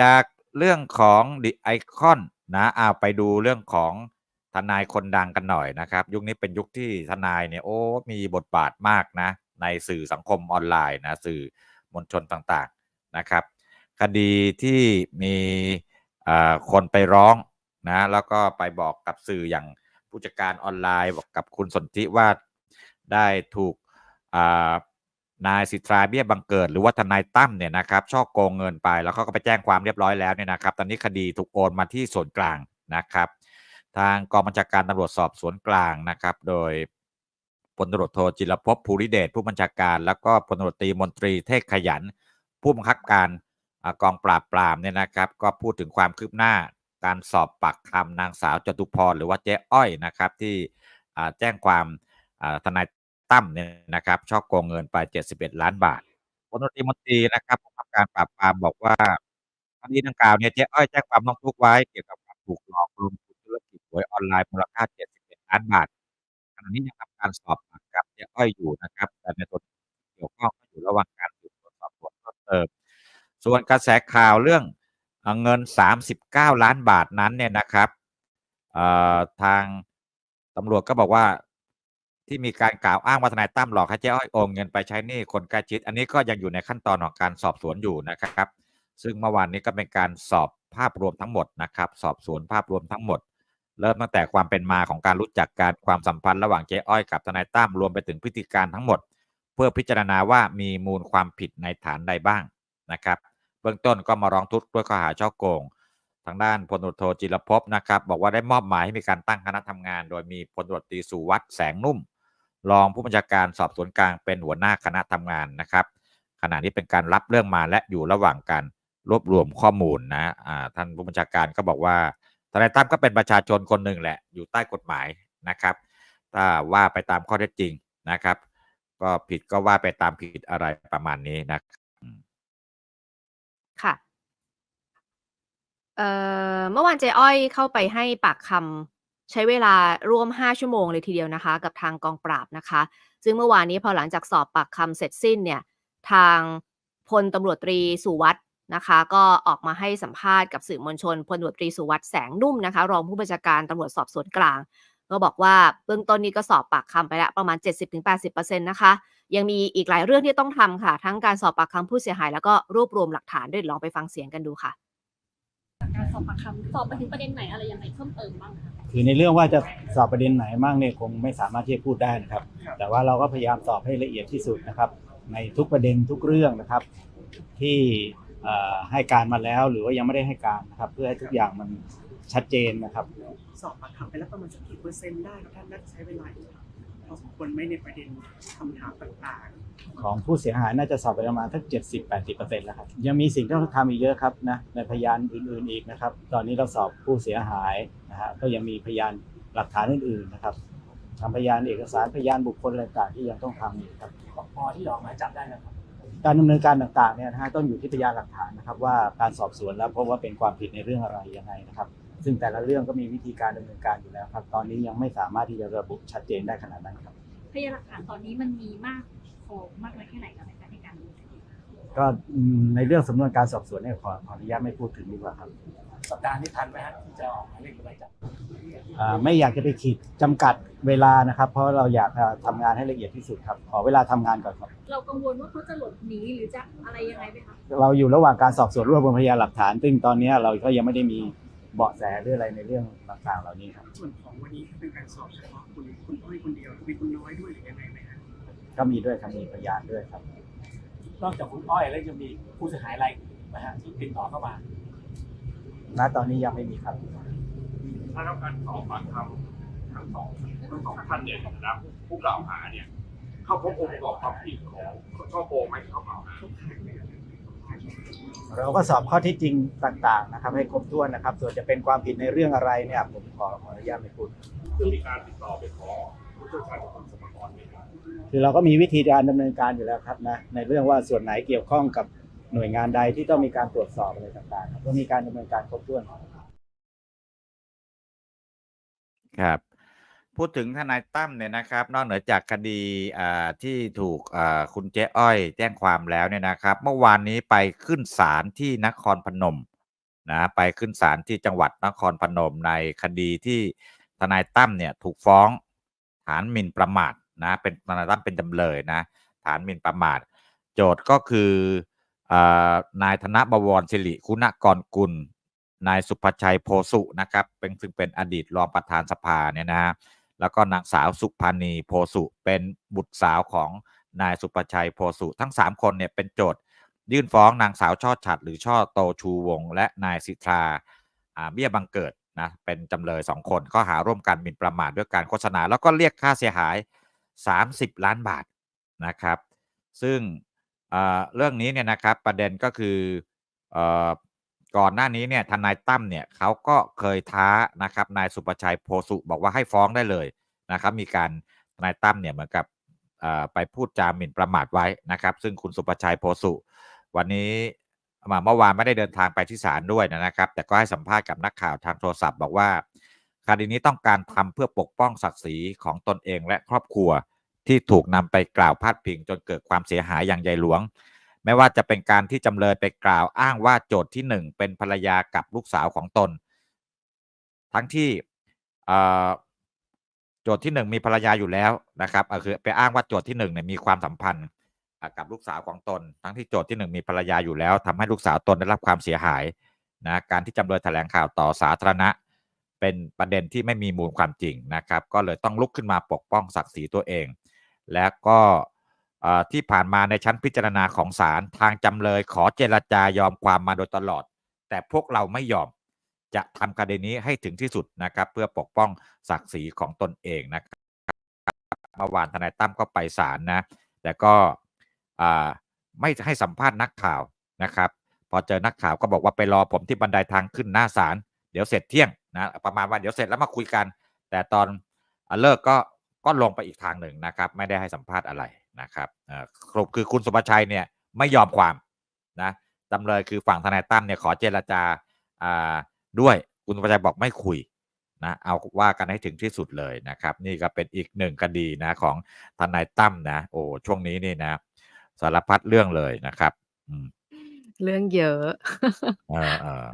จากเรื่องของดิไอคอนนะเอาไปดูเรื่องของทนายคนดังกันหน่อยนะครับ ยุคนี้เป็นยุคที่ทนายเนี่ยโอ้มีบทบาทมากนะในสื่อสังคมออนไลน์นะสื่อมวลชนต่างๆนะครับ คดีที่มีอ่าคนไปร้องนะแล้วก็ไปบอกกับสื่ออย่างผู้จัดการออนไลน์บอกกับคุณสนธิว่าได้ถูกอ่า นายสิทธาเบี้ยบังเกิดหรือว่าทนายตั้มเนี่ยนะครับช่อโกงเงินไปแล้วเขาก็ไปแจ้งความเรียบร้อยแล้วเนี่ยนะครับ ตอนนี้คดีถูกโอนมาที่ส่วนกลางนะครับ ทางกองบัญชาการตำรวจสอบสวนกลางนะครับ โดยพลตำรวจโทจิรภพภูริเดชผู้บัญชาการ แล้วก็พลตรวจตรีมนตรีเทพขยัน ผู้บังคับการอกองปราบปรามเนี่ยนะครับ ก็พูดถึงความคืบหน้าการสอบปากคำนางสาวจตุพรหรือว่าเจ๊อ้อยนะครับที่แจ้งความทนาย ตั้มเนี่ยนะครับช่อโกงเงินไป 71 ล้านบาทพลตรีมนตรีนะครับผู้บังคับการปราบปรามบอกว่าคดีดังกล่าวเนี่ยเจ๊อ้อยแจ้งความร้องทุกข์ไว้เกี่ยวกับการถูกหลอกลวงธุรกิจหวยออนไลน์มูลค่า 71 ล้านบาทขณะนี้ยังทำการสอบปากคำเจ๊อ้อยอยู่นะครับ แต่ในส่วนเกี่ยวข้องก็อยู่ระหว่างการสืบสวนสอบสวนเพิ่มเติมส่วนกระแสข่าวเรื่องเงิน 39 ล้านบาทนั้นเนี่ยนะครับทางตำรวจก็บอกว่า ที่มีการกล่าวอ้างว่าทนายตั้มหลอกให้เจ๊อ้อยโอนเงินไปใช้หนี้คนใกล้ชิด อันนี้ก็ยังอยู่ในขั้นตอนของการสอบสวนอยู่นะครับ ซึ่งเมื่อวานนี้ก็เป็นการสอบภาพรวมทั้งหมดนะครับ สอบสวนภาพรวมทั้งหมด เริ่มตั้งแต่ความเป็นมาของการรู้จักการความสัมพันธ์ระหว่างเจ๊อ้อยกับทนายตั้มรวมไปถึงพฤติการทั้งหมด เพื่อพิจารณาว่ามีมูลความผิดในฐานใดบ้างนะครับ เบื้องต้นก็มาร้องทุกข์ด้วยข้อหาช่อโกงทางด้านพลตรวจโทจิรภพนะครับ บอกว่าได้มอบหมายให้มีการตั้งคณะทำงาน โดยมีพลตรวจตีสุวัสด์แสงนุ่ม รองผู้บัญชาการสอบสวนกลางเป็นหัวหน้าคณะทำงานนะครับ ขณะนี้เป็นการรับเรื่องมาและอยู่ระหว่างการรวบรวมข้อมูลนะท่านผู้บัญชาการก็บอกว่าทนายตั้มก็เป็นประชาชนคนหนึ่งแหละ อยู่ใต้กฎหมายนะครับ ถ้าว่าไปตามข้อเท็จจริงนะครับ ก็ผิดก็ว่าไปตามผิดอะไรประมาณนี้นะค่ะเมื่อวานเจ๊อ้อยเข้าไปให้ปากคำ ใช้เวลาร่วม 5 ชั่วโมงเลยทีเดียวนะคะ กับทางกองปราบนะคะ ซึ่งเมื่อวานนี้พอหลังจากสอบปากคำเสร็จสิ้นเนี่ยทางพลตำรวจตรีสุวัสด์นะคะ ก็ออกมาให้สัมภาษณ์กับสื่อมวลชนพลตำรวจตรีสุวัสด์แสงนุ่มนะคะ รองผู้บัญชาการตำรวจสอบสวนกลาง ก็บอกว่าเบื้องต้นนี้ก็สอบปากคำไปแล้วประมาณ 70-80%นะคะยังมีอีกหลายเรื่องที่ต้องทำค่ะ ทั้งการสอบปากคำผู้เสียหาย แล้วก็รวบรวมหลักฐานด้วยลองไปฟังเสียงกันดูค่ะ การสอบปากคำสอบไปถึงประเด็นไหนอะไรยังไงเพิ่มเติมบ้างคะ คือในเรื่องว่าจะสอบประเด็นไหนมั่งเนี่ยคงไม่สามารถที่จะพูดได้นะครับ แต่ว่าเราก็พยายามสอบให้ละเอียดที่สุดนะครับ ในทุกประเด็นทุกเรื่องนะครับ ที่เอ่อให้การมาแล้วหรือว่ายังไม่ได้ให้การนะครับ เพื่อให้ทุกอย่างมันชัดเจนนะครับ สอบปากคำไปแล้วประมาณสักกี่เปอร์เซ็นต์ได้ครับท่านน่าจะใช้เวลาอยู่ พอสมควรไหมในประเด็นคำถามต่างของผู้เสียหายน่าจะสอบไปประมาณสักเจ็ดสิบแปดสิบเปอร์เซ็นต์แล้วครับ ยังมีสิ่งที่ต้องทำอีกเยอะครับนะในพยานอื่นๆอีกนะครับ ตอนนี้เราสอบผู้เสียหายนะฮะก็ยังมีพยานหลักฐานอื่นๆนะครับทำพยานเอกสารพยานบุคคลอะไรต่างๆที่ยังต้องทำอยู่ครับพอที่ออกหมายจับได้นะครับ การดำเนินการต่างๆเนี่ยนะฮะต้องอยู่ที่พยานหลักฐานนะครับว่าการสอบสวนแล้วพบว่าเป็นความผิดในเรื่องอะไรยังไงนะครับ ซึ่งแต่ละเรื่องก็มีวิธีการดำเนินการอยู่แล้วครับ ตอนนี้ยังไม่สามารถที่จะระบุชัดเจนได้ขนาดนั้นครับพยานหลักฐานตอนนี้มันมีมากพอมากน้อยแค่ไหนคะในการในการดำเนินคดีก็อืมในเรื่องสำนวนการสอบสวนเนี่ยขอขออนุญาตไม่พูดถึงดีกว่าครับสัปดาห์นี้ทันไหมฮะที่จะออกหมายเลขหมายจับอ่าไม่อยากจะไปขีดจำกัดเวลานะครับ เพราะเราอยากจะทำงานให้ละเอียดที่สุดครับ ขอเวลาทำงานก่อนครับ เรากังวลว่าเขาจะหลบหนีหรือจะอะไรยังไงไหมคะเราอยู่ระหว่างการสอบสวนรวบรวมพยานหลักฐาน ซึ่งตอนนี้เราก็ยังไม่ได้มี เบาะแสหรืออะไรในเรื่องต่างๆ เหล่านี้ครับๆส่วนของวันนี้เป็นการสอบเฉพาะคุณคุณอ้อยคนเดียวมีคุณน้อยด้วยหรือยังไงไหมฮะก็มีด้วยครับมีพยานด้วยครับ นอกจากคุณอ้อยแล้วยังมีผู้เสียหายรายอื่นนะฮะที่ติดต่อเข้ามา ณตอนนี้ยังไม่มีครับ ถ้าต้องการสอบปากคำทั้งสองทั้งสองท่านเนี่ยนะครับผู้กล่าวหาเนี่ย เข้าพบองค์ประกอบความผิดของช่อโกงไหมที่เขากล่าวหา เราก็สอบข้อเที่จริงต่าง ๆ นะครับ ให้ครบถ้วนนะครับ ส่วนจะเป็นความผิดในเรื่องอะไรเนี่ยผมขอขออนุญาตไม่พูดจะมีการติดต่อไปขอผู้เชี่ยวชาญจากกรมสรรพากรไหมครับคือเราก็มีวิธีการดำเนินการอยู่แล้วครับนะในเรื่องว่าส่วนไหนเกี่ยวข้องกับหน่วยงานใดที่ต้องมีการตรวจสอบอะไรต่างๆครับก็มีการดำเนินการครบถ้วนครับ พูดถึงทนายตั้มเนี่ยนะครับ นอกเหนือจากคดีที่ถูกคุณเจ๊อ้อย แจ้งความแล้วเนี่ยนะครับ เมื่อวานนี้ไปขึ้นศาลที่นครพนมนะไปขึ้นศาลที่จังหวัดนครพนมในคดีที่ทนายตั้มเนี่ยถูกฟ้องฐานหมิ่นประมาทนะเป็นทนายตั้มเป็นจำเลยนะฐานหมิ่นประมาท โจทย์ก็คืออนายธนบวรศิริคุณกรกุลนายสุภชัยโพสุนะครับเป็นซึ่งเป็นอดีตรองประธานสภาเนี่ยนะฮะ แล้วก็นางสาวสุภานีโพสุเป็นบุตรสาวของนายสุภชัยโพสุทั้ง 3 คนเนี่ยเป็นโจทย์ยื่นฟ้องนางสาวช่อฉัด หรือช่อโตชูวง และนายสิทธาอ่าเบี้ยบังเกิดนะเป็นจำเลย 2 คนข้อหาร่วมกันหมิ่นประมาทด้วยการโฆษณา แล้วก็เรียกค่าเสียหาย 30 ล้านบาทนะครับ ซึ่งเอ่อเรื่องนี้เนี่ยนะครับประเด็นก็คืออ่อ ก่อนหน้านี้เนี่ยทนายตั้มเนี่ยเขาก็เคยท้านะครับนายสุประชัยโพสุบอกว่าให้ฟ้องได้เลยนะครับ มีการทนายตั้มเนี่ยเหมือนกับไปพูดจาหมิ่นประมาทไว้นะครับ ซึ่งคุณสุประชัยโพสุ วันนี้มาเมื่อวานไม่ได้เดินทางไปที่ศาลด้วยนะครับ แต่ก็ให้สัมภาษณ์กับนักข่าวทางโทรศัพท์ บอกว่าคดีนี้ต้องการทำเพื่อปกป้องศักดิ์ศรีของตนเองและครอบครัวที่ถูกนำไปกล่าวพาดพิงจนเกิดความเสียหายอย่างใหญ่หลวง ไม่ว่าจะเป็นการที่จำเลยไปกล่าวอ้างว่าโจทย์ที่หนึ่งเป็นภรรยากับลูกสาวของตน ทั้งที่โจทย์ที่หนึ่งมีภรรยาอยู่แล้วนะครับคือไปอ้างว่าโจทย์ที่หนึ่งเนี่ยมีความสัมพันธ์กับลูกสาวของตน ทั้งที่โจทย์ที่หนึ่งมีภรรยาอยู่แล้วทำให้ลูกสาวตนได้รับความเสียหายนะการที่จำเลยแถลงข่าวต่อสาธารณะ เป็นประเด็นที่ไม่มีมูลความจริงนะครับ ก็เลยต้องลุกขึ้นมาปกป้องศักดิ์ศรีตัวเอง และก็ ที่ผ่านมาในชั้นพิจารณาของศาลทางจำเลยขอเจรจายอมความมาโดยตลอด แต่พวกเราไม่ยอมจะทำคดีนี้ให้ถึงที่สุดนะครับ เพื่อปกป้องศักดิ์ศรีของตนเองนะครับเมื่อวานทนายตั้มก็ไปศาลนะ แต่ก็ไม่ให้สัมภาษณ์นักข่าวนะครับ พอเจอนักข่าวก็บอกว่าไปรอผมที่บันไดทางขึ้นหน้าศาลเดี๋ยวเสร็จเที่ยงนะประมาณว่าเดี๋ยวเสร็จแล้วมาคุยกัน แต่ตอนอเลิกก็ก็ลงไปอีกทางหนึ่งนะครับ ไม่ได้ให้สัมภาษณ์อะไร นะครับเอ่อสรุปคือคุณสุภชัยเนี่ยไม่ยอมความนะจำเลยคือฝั่งทนายตั้มเนี่ยขอเจรจาอ่าด้วยคุณสุภชัยบอกไม่คุยนะเอาว่ากันให้ถึงที่สุดเลยนะครับ นี่ก็เป็นอีกหนึ่งคดีนะของทนายตั้มนะโอ้ช่วงนี้นี่นะ สารพัดเรื่องเลยนะครับอืมเรื่องเยอะเออเออ